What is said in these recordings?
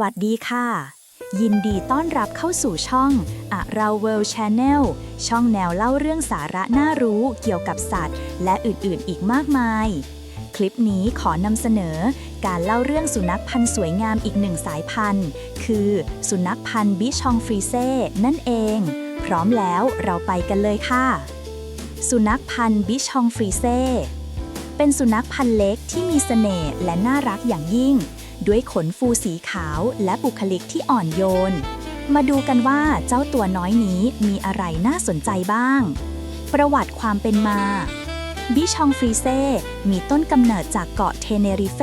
วัสดีค่ะ ยินดีต้อนรับเข้าสู่ช่องอะเราเวิลช n แนลช่องแนวเล่าเรื่องสาระน่ารู้เกี่ยวกับสัตว์ และอื่นๆ อีกมากมาย คลิปนี้ขอนำเสนอการเล่าเรื่องสุนัขพันธุ์สวยงามอีกหนึ่งสายพันธุ์ คือสุนัขพันธุ์บิชองฟรีเซ่นั่นเอง พร้อมแล้วเราไปกันเลยค่ะ สุนัขพันธุ์บิชองฟรีเซ่เป็นสุนัขพันธุ์เล็กที่มีเสน่ห์และน่ารักอย่างยิ่ง ด้วยขนฟูสีขาวและบุคลิกที่อ่อนโยน มาดูกันว่าเจ้าตัวน้อยนี้มีอะไรน่าสนใจบ้าง ประวัติความเป็นมาบิชองฟรีเซ่มีต้นกำเนิดจากเกาะเทเนริเฟ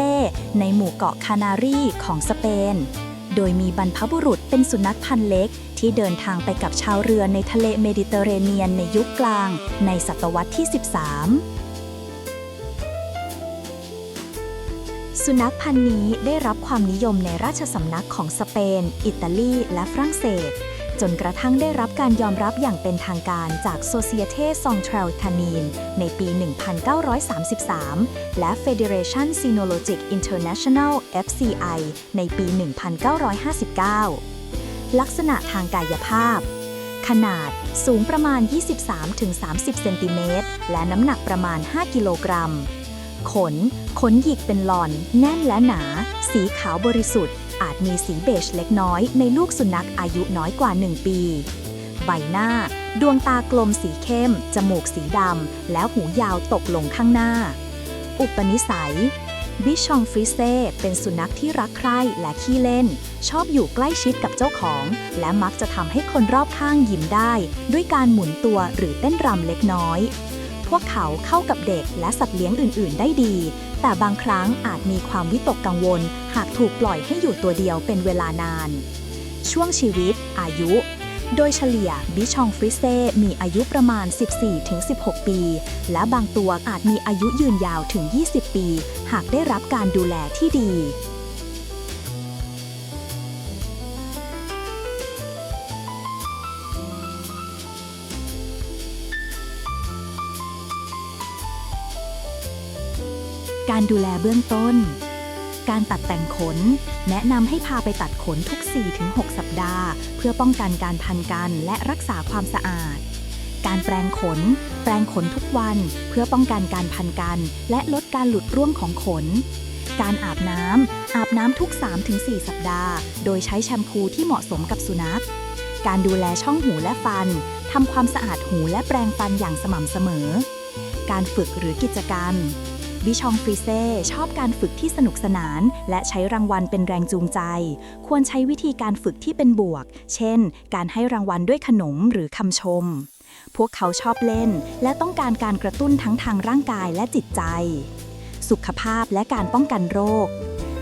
ในหมู่เกาะคานารีของสเปน โดยมีบรรพบุรุษเป็นสุนัขพันธุ์เล็ก ที่เดินทางไปกับชาวเรือในทะเลเมดิเตอร์เรเนียนในยุคกลาง ในศตวรรษที่ 13 สุนัขพันธุ์นี้ได้รับความนิยมในราชสำนักของสเปน อิตาลี และฝรั่งเศส จนกระทั่งได้รับการยอมรับอย่างเป็นทางการจาก Société Centrale Canine ในปี 1933 และ Fédération Cynologique International FCI ในปี 1959 ลักษณะทางกายภาพขนาดสูงประมาณ 23-30 เซนติเมตร และน้ำหนักประมาณ 5 กิโลกรัม ขน ขนหยิกเป็นหลอน แน่นและหนา สีขาวบริสุทธิ์ อาจมีสีเบจเล็กน้อยในลูกสุนัขอายุน้อยกว่า 1 ปี ใบหน้า ดวงตากลมสีเข้ม จมูกสีดำ แล้วหูยาวตกลงข้างหน้า อุปนิสัย บิชองฟริเซ่เป็นสุนัขที่รักใคร่และขี้เล่น ชอบอยู่ใกล้ชิดกับเจ้าของ และมักจะทำให้คนรอบข้างยิ้มได้ ด้วยการหมุนตัวหรือเต้นรำเล็กน้อย พวกเขาเข้ากับเด็กและสัตว์เลี้ยงอื่น ๆ ได้ดี แต่บางครั้งอาจมีความวิตกกังวล หากถูกปล่อยให้อยู่ตัวเดียวเป็นเวลานาน ช่วงชีวิต อายุ โดยเฉลี่ยบิชองฟริเซมีอายุประมาณ 14-16 ปี และบางตัวอาจมีอายุยืนยาวถึง 20 ปี หากได้รับการดูแลที่ดี การดูแลเบื้องต้น การตัดแต่งขน แนะนำให้พาไปตัดขนทุก 4-6 สัปดาห์ เพื่อป้องกันการพันกันและรักษาความสะอาด การแปรงขน แปรงขนทุกวันเพื่อป้องกันการพันกัน และลดการหลุดร่วงของขน การอาบน้ำอาบน้ำทุก 3-4 สัปดาห์ โดยใช้แชมพูที่เหมาะสมกับสุนัข การดูแลช่องหูและฟันทำความสะอาดหูและแปรงฟันอย่างสม่ำเสมอ การฝึกหรือกิจกรรม บิชองฟรีเซ่ชอบการฝึกที่สนุกสนาน และใช้รางวัลเป็นแรงจูงใจ ควรใช้วิธีการฝึกที่เป็นบวก เช่น การให้รางวัลด้วยขนมหรือคำชม พวกเขาชอบเล่น และต้องการการกระตุ้นทั้งทางร่างกายและจิตใจ สุขภาพและการป้องกันโรค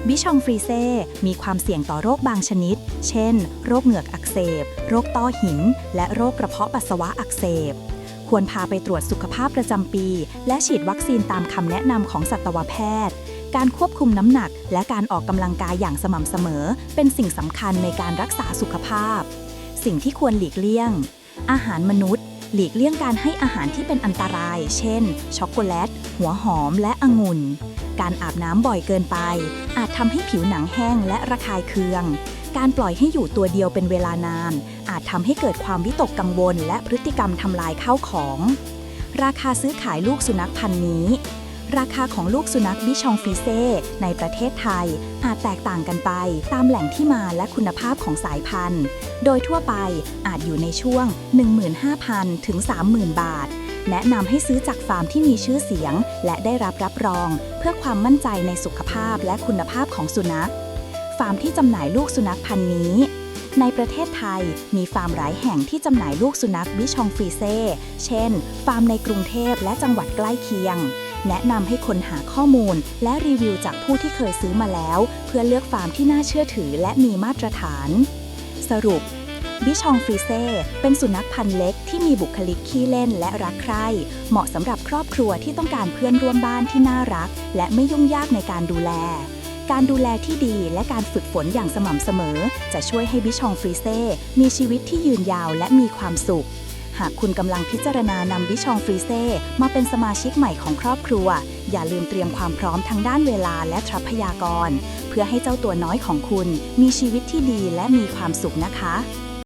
บิชองฟรีเซ่มีความเสี่ยงต่อโรคบางชนิด เช่น โรคเหงือกอักเสบ โรคต้อหิน และโรคกระเพาะปัสสาวะอักเสบ ควรพาไปตรวจสุขภาพประจำปี และฉีดวัคซีนตามคำแนะนำของสัตวแพทย์ การควบคุมน้ำหนัก และการออกกำลังกายอย่างสม่ำเสมอ เป็นสิ่งสำคัญในการรักษาสุขภาพ สิ่งที่ควรหลีกเลี่ยง อาหารมนุษย์ หลีกเลี่ยงการให้อาหารที่เป็นอันตราย เช่น ช็อกโกแลต หัวหอม และองุ่น การอาบน้ำบ่อยเกินไป อาจทำให้ผิวหนังแห้งและระคายเคือง การปล่อยให้อยู่ตัวเดียวเป็นเวลานาน อาจทำให้เกิดความวิตกกังวล และพฤติกรรมทำลายข้าวของ ราคาซื้อขายลูกสุนัขพันธุ์นี้ ราคาของลูกสุนัขบิชองฟรีเซ่ในประเทศไทย อาจแตกต่างกันไปตามแหล่งที่มาและคุณภาพของสายพันธุ์ โดยทั่วไปอาจอยู่ในช่วง 15,000 ถึง 30,000 บาท แนะนำให้ซื้อจากฟาร์มที่มีชื่อเสียง และได้รับรับรอง เพื่อความมั่นใจในสุขภาพและคุณภาพของสุนัข ฟาร์มที่จำหน่ายลูกสุนัขพันธุ์นี้ในประเทศไทยมีฟาร์มหลายแห่งที่จำหน่ายลูกสุนัขบิชองฟรีเซ่ เช่น ฟาร์มในกรุงเทพและจังหวัดใกล้เคียง แนะนำให้คนหาข้อมูล และรีวิวจากผู้ที่เคยซื้อมาแล้ว เพื่อเลือกฟาร์มที่น่าเชื่อถือและมีมาตรฐาน สรุป บิชองฟรีเซ่เป็นสุนัขพันธุ์เล็กที่มีบุคลิกขี้เล่นและรักใคร่ เหมาะสำหรับครอบครัวที่ต้องการเพื่อนร่วมบ้านที่น่ารัก และไม่ยุ่งยากในการดูแลการดูแลที่ดีและการฝึกฝนอย่างสม่ำเสมอ จะช่วยให้บิชองฟรีเซ่มีชีวิตที่ยืนยาวและมีความสุข หากคุณกำลังพิจารณานำบิชองฟรีเซ่มาเป็นสมาชิกใหม่ของครอบครัว อย่าลืมเตรียมความพร้อมทั้งด้านเวลาและทรัพยากร เพื่อให้เจ้าตัวน้อยของคุณมีชีวิตที่ดีและมีความสุขนะคะ